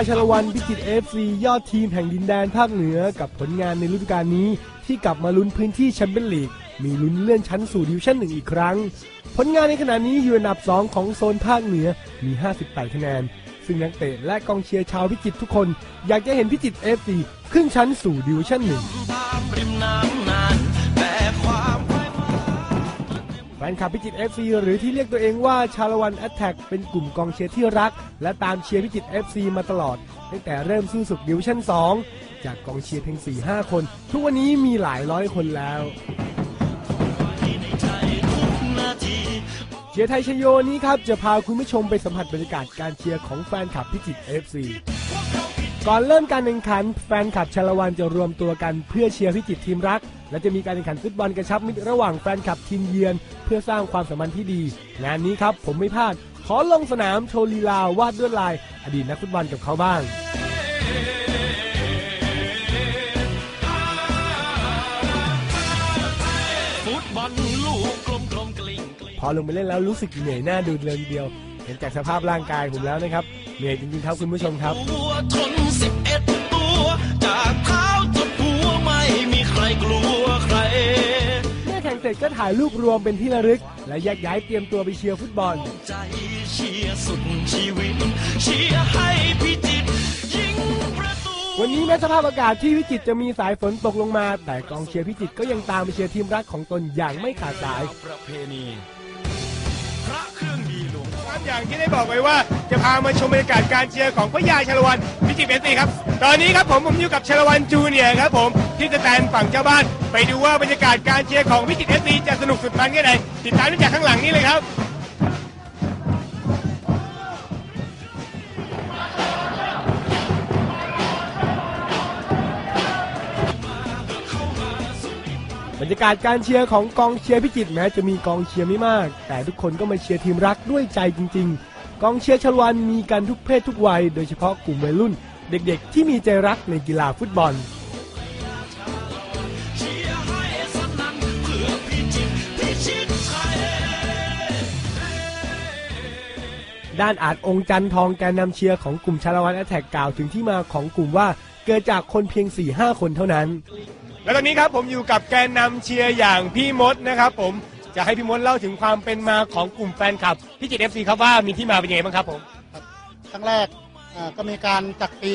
ยาชลวันพิจิตเอฟซียอดทีมแห่งดินแดนภาคเหนือกับผลงานในฤดูกาลนี้ ที่กลับมาลุ้นพื้นที่แชมเปี้ยนลีก มีลุ้นเลื่อนชั้นสู่ดิวิชั่นหนึ่งอีกครั้ง ผลงานในขณะนี้อยู่อันดับ 2 ของโซนภาคเหนือมี 58คะแนน ซึ่งนักเตะและกองเชียร์ชาวพิจิตทุกคน อยากจะเห็นพิจิตเอฟซีขึ้นชั้นสู่ดิวิชั่นหนึ่ง แฟนคลับพิจิตร FC หรือที่เรียกตัวเองว่าชาละวันแอตแทกเป็นกลุ่มกองเชียร์ที่รัก และตามเชียร์พิจิตร FC มาตลอด ตั้งแต่เริ่มสู้ศึกดิวิชั่น 2 จากกองเชียร์เพียง4-5 คน ทุกวันนี้มีหลายร้อยคนแล้วเชียร์ไทยชโยนี้ครับจะพาคุณผู้ชมไปสัมผัสบรรยากาศการเชียร์ของแฟนคลับพิจิตร FC ก่อนเริ่มการแข่งขัน แฟนคลับชาละวันจะรวมตัวกันเพื่อเชียร์พิจิตรทีมรัก และจะมีการแข่งขันฟุตบอลกระชับมิตรระหว่างแฟนคลับทีมเยือน เพื่อสร้างความสัมพันธ์ที่ดี งานนี้ครับผมไม่พลาด ขอลงสนามโชว์ลีลาวาดด้วยลาย อดีตนักฟุตบอลกับเขาบ้างฟุตบอลลูกกลมกลมๆกลิ้งกลิ้งพอลงไปเล่นแล้วรู้สึกเหนื่อยหน้าดูเลยทีเดียว เห็นจากสภาพร่างกายผมแล้วนะครับ เหนื่อยจริงๆครับคุณผู้ชมครับ ตัวทนสิบเอ็ดตัว จากเท้าจนหัวไม่มีใครกลัวใคร เมื่อแข่งเสร็จก็ถ่ายรูปรวมเป็นที่ระลึก และแยกย้ายเตรียมตัวไปเชียร์ฟุตบอล ใจเชียร์สุดชีวิต เชียร์ให้พิจิตรยิงประตู วันนี้แม้สภาพอากาศที่พิจิตรจะมีสายฝนตกลงมา แต่กองเชียร์พิจิตรก็ยังตามไปเชียร์ทีมรักของตนอย่างไม่ขาดสาย ประเพณี อย่างที่ได้บอกไว้ว่าจะพามาชมบรรยากาศการเชียร์ของพระยาชาละวันพิจิตรเอฟซีครับ ตอนนี้ครับผมผมอยู่กับชาละวันจูเนียร์ครับผมที่สแตนฝั่งเจ้าบ้าน ไปดูว่าบรรยากาศการเชียร์ของพิจิตรเอฟซีจะสนุกสุดมันแค่ไหนติดตามได้จากข้างหลังนี้เลยครับ บรรยากาศการเชียร์ของกองเชียร์พิจิตรแม้จะมีกองเชียร์ไม่มาก แต่ทุกคนก็มาเชียร์ทีมรักด้วยใจจริง ๆ กองเชียร์ชลวันมีกันทุกเพศทุกวัย โดยเฉพาะกลุ่มวัยรุ่น เด็กๆ ที่มีใจรักในกีฬาฟุตบอลด้านอาจองค์จันทองแกนนำเชียร์ของกลุ่มชาลวันแอตแทกกล่าวถึงที่มาของกลุ่มว่าเกิดจากคนเพียง4-5คนเท่านั้น แล้วตอนนี้ครับผมอยู่กับแกนนำเชียร์อย่างพี่มดนะครับผมจะให้พี่มดเล่าถึงความเป็นมาของกลุ่มแฟนคลับพิจิตรเอฟซีครับว่ามีที่มาเป็นยังไงบ้างครับผม ครั้งแรกอ่าก็มีการจากปี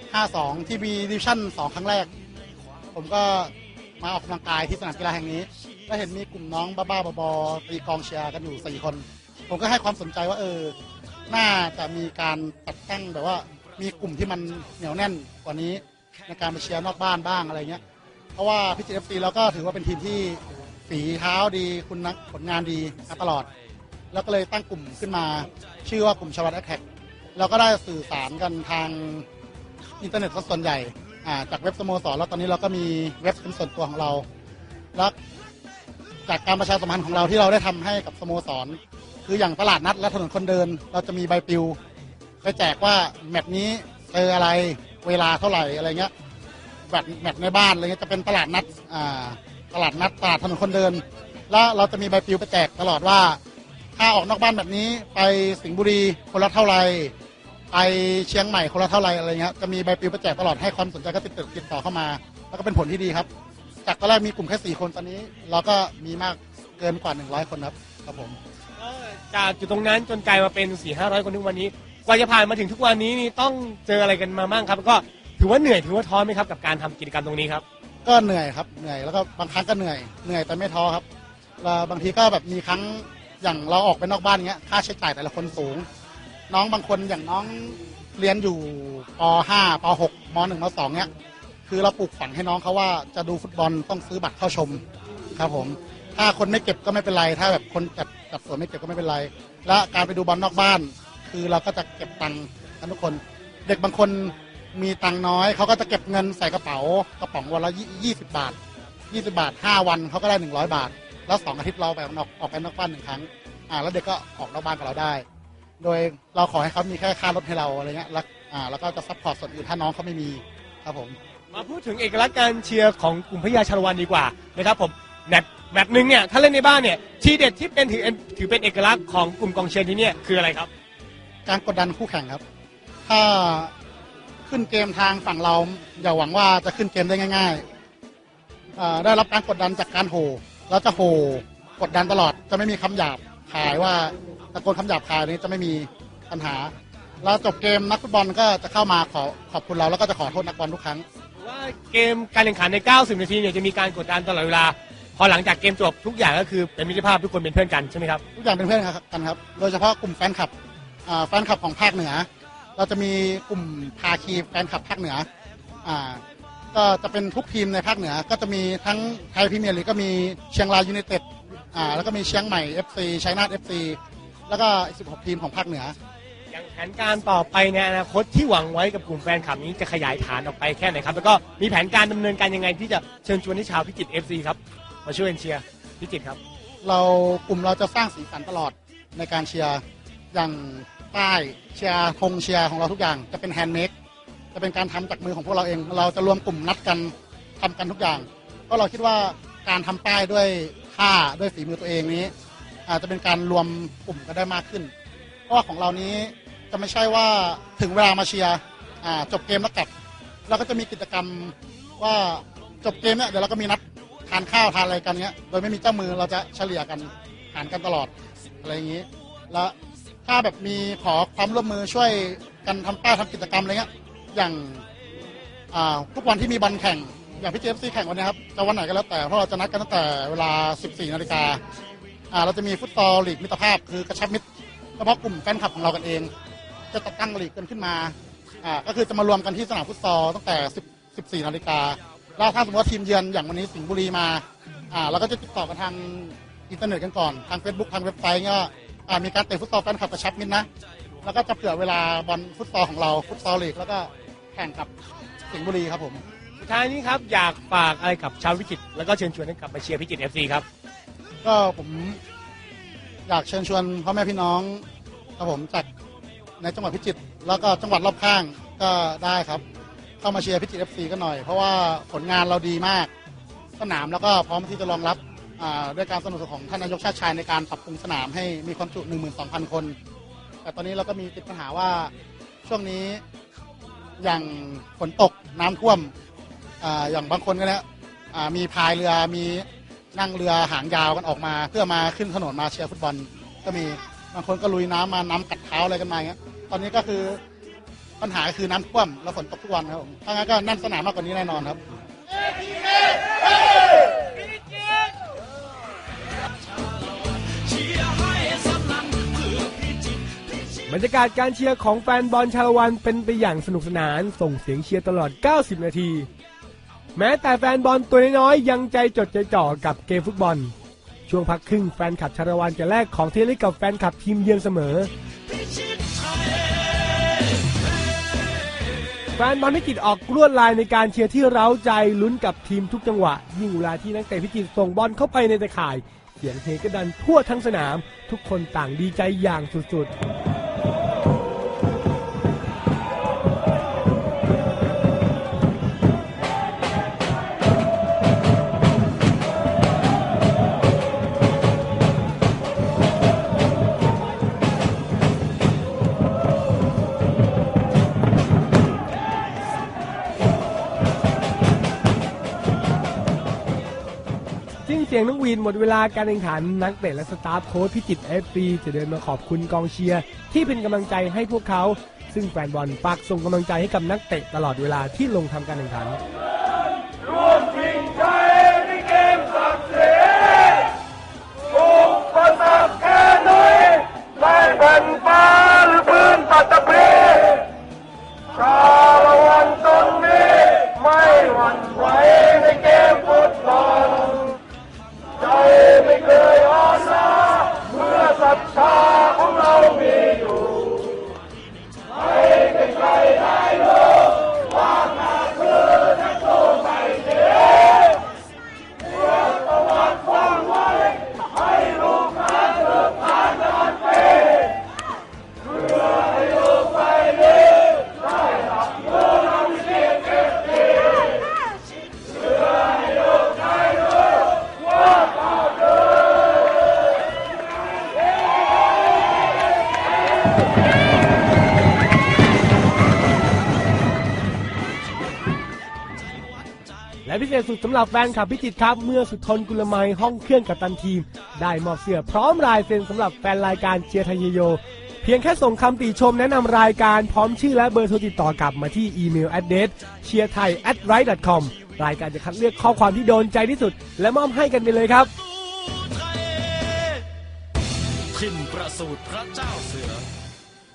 52 ที่มีดิวิชั่น 2 ครั้งแรก ผมก็มาออกกำลังกายที่สนามกีฬาแห่งนี้ ก็เห็นมีกลุ่มน้องบ้าๆบอๆตีกองเชียร์กันอยู่ 4 คน ผมก็ให้ความสนใจว่าเออ น่าจะมีการจัดตั้งแบบว่ามีกลุ่มที่มันเหนียวแน่นกว่านี้ในการไปเชียร์นอกบ้านบ้างอะไรเงี้ย เพราะว่าพิจิตรเอฟซีเราก็ถือว่าเป็นทีมที่ฝีเท้าดีคุณนักผลงานดีมาตลอด แล้วก็เลยตั้งกลุ่มขึ้นมา ชื่อว่ากลุ่มชวัตแอคแท็กเราก็ได้สื่อสารกันทางอินเทอร์เน็ตส่วนใหญ่จากเว็บสโมสรแล้วตอนนี้เราก็มีเว็บเป็นส่วนตัวของเราแล้วจากการประชาสัมพันธ์ของเราที่เราได้ทำให้กับสโมสร คืออย่างตลาดนัดและถนนคนเดิน เราจะมีใบปลิวไปแจกว่าแมตช์นี้เจออะไรเวลาเท่าไหร่อะไรเงี้ย แมตแมตในบ้านอะไรเงี้ยจะเป็นตลาดนัดอ่าตลาดนัดตลาดถนนคนเดิน แล้วเราจะมีใบปลิวไปแจกตลอดว่า ถ้าออกนอกบ้านแบบนี้ไปสิงห์บุรีคนละเท่าไหร่ไปเชียงใหม่คนละเท่าไหร่อะไรเงี้ยจะมีใบปลิวไปแจกตลอดให้ความสนใจก็ติดต่อติดต่อเข้ามา แล้วก็เป็นผลที่ดีครับ จากตอนแรกมีกลุ่มแค่สี่คนตอนนี้ เราก็มีมากเกินกว่าหนึ่งร้อยคนครับครับผมจากจุดตรงนั้นจนกลายมาเป็น4ี่ห้าร้อยคนทุกวันนี้กว่าจะผ่านมาถึงทุกวันนี้นี่ต้องเจออะไรกันมาบ้างครับ ก็ ถือว่าเหนื่อยถือว่าท้อไหมครับกับการทำกิจกรรมตรงนี้ครับ ก็เหนื่อยครับเหนื่อยแล้วก็บางครั้งก็เหนื่อยเหนื่อยแต่ไม่ท้อครับแล้วบางทีก็แบบมีครั้งอย่างเราออกไปนอกบ้านเงี้ยค่าใช้จ่ายแต่ละคนสูง น้องบางคนอย่างน้องเรียนอยู่ป .5 ป .6 ม .1 ม .2 เนี้ยคือเราปลูกฝังให้น้องเขาว่าจะดูฟุตบอลต้องซื้อบัตรเข้าชมครับผม ถ้าคนไม่เก็บก็ไม่เป็นไร ถ้าแบบคนจัดจัดสวนไม่เก็บก็ไม่เป็นไร และการไปดูบอลนอกบ้าน คือเราก็จะเก็บตังค์กันทุกคน เด็กบางคน มีตังค์น้อยเขาก็จะเก็บเงินใส่กระเป๋ากระป๋องวันละยี่สิบบาทยี่สิบาทห้าวันเขาก็ได้หนึ่งร้อยบาท แล้วสองอาทิตย์เราไปออกออกไปนอกบ้านหนึ่งครั้งอ่าแล้วเด็กก็ออกนอกบ้านกับเราได้ โดยเราขอให้เขามีแค่ค่ารถให้เราอะไรเงี้ยแล้วอ่าแล้วก็จะซัพพอร์ตส่วนอื่นถ้าน้องเขาไม่มีครับผม มาพูดถึงเอกลักษณ์การเชียร์ของกลุ่มพญาชาละวันดีกว่านะครับผมแมตช์แมตช์หนึ่งเนี่ยถ้าเล่นในบ้านเนี่ยทีเด็ดที่เป็นถือถือเป็นเอกลักษณ์ของกลุ่มกองเชียร์ที่เนี่ยคืออะไรครับ การกดดันคู่แข่งครับ ถ้า ขึ้นเกมทางฝั่งเรา อย่าหวังว่าจะขึ้นเกมได้ง่ายๆอ่าได้รับการกดดันจากการโห่แล้วจะโห่กดดันตลอดจะไม่มีคำหยาบคายว่าตะโกนคำหยาบคายนี้จะไม่มีปัญหาแล้วจบเกมนักฟุตบอลก็จะเข้ามาขอขอบคุณเราแล้วก็จะขอโทษนักบอลทุกครั้งว่าเกมการแข่งขันใน 90 นาทีเนี่ยจะมีการกดดันตลอดเวลา พอหลังจากเกมจบทุกอย่างก็คือเป็นมิตรภาพทุกคนเป็นเพื่อนกันใช่ไหมครับทุกอย่างเป็นเพื่อนกันครับโดยเฉพาะกลุ่มแฟนคลับอ่าแฟนคลับของภาคเหนือ เราจะมีกลุ่มภาคีแฟนคลับภาคเหนืออ่าก็จะเป็นทุกทีมในภาคเหนือ ก็จะมีทั้งไทยพรีเมียร์ลีกก็มีเชียงรายยูไนเต็ดอ่าแล้วก็มีเชียงใหม่ FC ชัยนาท FC แล้วก็อีก16 ทีมของภาคเหนือ อย่างแผนการต่อไปในอนาคตที่หวังไว้กับกลุ่มแฟนคลับนี้จะขยายฐานออกไปแค่ไหนครับ แล้วก็มีแผนการดำเนินการยังไงที่จะเชิญชวนให้ชาวพิจิตร FC ครับมาช่วยกันเชียร์พิจิตรครับ เรากลุ่มเราจะสร้างสีสันตลอดในการเชียร์อย่าง ป้ายเชียร์ธงเชียร์ของเราทุกอย่างจะเป็นแฮนด์เมดจะเป็นการทำจากมือของพวกเราเอง เราจะรวมกลุ่มนัดกันทำกันทุกอย่างเพราะเราคิดว่าการทำป้ายด้วยผ้าด้วยฝีมือตัวเองนี้ อาจจะเป็นการรวมกลุ่มกันได้มากขึ้น เพราะว่าของเรานี้จะไม่ใช่ว่าถึงเวลามาเชียร์จบเกมแล้วกลับเราก็จะมีกิจกรรมว่าจบเกมเนี่ยเดี๋ยวเราก็มีนัดทานข้าวทานอะไรกันเงี้ย โดยไม่มีเจ้ามือเราจะเฉลี่ยกันหารกันตลอดอะไรอย่างนี้ แล้ว ถ้าแบบมีขอความร่วมมือช่วยกันทำป้ายทำกิจกรรมอะไรเงี้ยอย่างอ่าทุกวันที่มีบอลแข่ง อย่างพี่เจฟซีแข่งวันนี้ครับจะวันไหนก็แล้วแต่เพราะเราจะนัดกันตั้งแต่เวลา 14นาฬิกาอ่าเราจะมีฟุตซอลลีกมิตรภาพ คือกระชับมิตรเฉพาะกลุ่มแฟนคลับของเรากันเอง จะจัดตั้งลีกกันขึ้นมาอ่าก็คือจะมารวมกันที่สนามฟุตซอลตั้งแต่ 10 14นาฬิกาแล้วถ้าสมมติว่าทีมเยือนอย่างวันนี้สิงห์บุรีมาอ่าเราก็จะติดต่อกันทางอินเทอร์เน็ตกันก่อนทาง Facebook ทางเว็บไซต์ก็ อ่ามีการเตะฟุตซอลแฟนคลับกระชับมิตรนะ แล้วก็จะเผื่อเวลาบอลฟุตซอลของเราฟุตซอลลีกแล้วก็แข่งกับสิงห์บุรีครับผม สุดท้ายนี้ครับอยากฝากอะไรกับชาวพิจิตรแล้วก็เชิญชวนให้กลับมาเชียร์พิจิตร FC ครับ ก็ผมอยากเชิญชวนพ่อแม่พี่น้องครับผมจากในจังหวัดพิจิตรแล้วก็จังหวัดรอบข้างก็ได้ครับ เข้ามาเชียร์พิจิตรเอฟซีก็หน่อย เพราะว่าผลงานเราดีมาก สนามแล้วก็พร้อมที่จะรองรับอ่า ด้วยการสนับสนุนของท่านนายกชาติชายในการปรับปรุงสนามให้มีความจุ 12,000 คน แต่ตอนนี้เราก็มีติดปัญหาว่าช่วงนี้อย่างฝนตกน้ำท่วมออย่างบางคนก็เนี่ยมีพายเรือมีนั่งเรือหางยาวกันออกมา เพื่อมาขึ้นถนนมาเชียร์ฟุตบอล ก็มีบางคนก็ลุยน้ำมาน้ำกัดเท้าอะไรกันมาเงี้ยตอนนี้ก็คือปัญหาคือน้ำท่วมแล้วฝนตกทุกวันครับผมถ้างั้นก็แน่นสนามมากกว่านี้แน่นอนครับ บรรยากาศการเชียร์ของแฟนบอลชาละวันเป็นไปอย่างสนุกสนาน ส่งเสียงเชียร์ตลอด 90 นาที แม้แต่แฟนบอลตัวน้อยๆยังใจจดใจจ่อกับเกมฟุตบอล ช่วงพักครึ่งแฟนคลับชาละวันจะแลกของที่ระลึกกับแฟนคลับทีมเยือนเสมอ แฟนบอลพิจิตรออกลวดลายในการเชียร์ที่เร้าใจลุ้นกับทีมทุกจังหวะ ยิ่งเวลาที่นักเตะพิจิตรส่งบอลเข้าไปในตะข่ายเสียงเฮก็ดันทั่วทั้งสนาม ทุกคนต่างดีใจอย่างสุดๆ สียงนักวีนหมดเวลาการแข่งขันนักเตะและสตาฟโค้ชพิจิตเอฟซีจะเดินมาขอบคุณกองเชียร์ที่เป็นกำลังใจให้พวกเขา ซึ่งแฟนบอลปากส่งกำลังใจให้กับนักเตะตลอดเวลาที่ลงทำการแข่งขัน พิเศษสุดสำหรับแฟนคลับพิจิตรครับ เมื่อสุดทนกุลไมห้องเครื่องกับตันทีม ได้มอบเสื้อพร้อมลายเซ็นสำหรับแฟนรายการเชียร์ไทยโย เพียงแค่ส่งคำติชมแนะนำรายการพร้อมชื่อและเบอร์โทรติดต่อกลับมาที่อีเมล address เชียร์ไทย at right com รายการจะคัดเลือกข้อความที่โดนใจที่สุด และมอบให้กันไปเลยครับไทยทินประสูตรพระเจ้าเสือ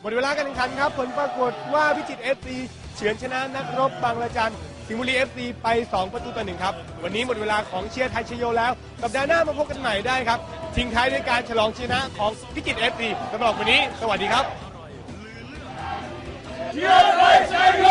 หมดเวลาการแข่งขันครับ ผลปรากฏว่าพิจิตรเอฟซีเฉือนชนะนักรบบางระจัน สิงห์บุรีเอฟซีไป 2 ประตูต่อหนึ่งครับ วันนี้หมดเวลาของเชียร์ไทยชโยแล้วสัปดาห์หน้ามาพบกันใหม่ได้ครับ ทิ้งท้ายด้วยการฉลองชนะของพิจิตรเอฟซีสำหรับวันนี้ สวัสดีครับเอาก่อน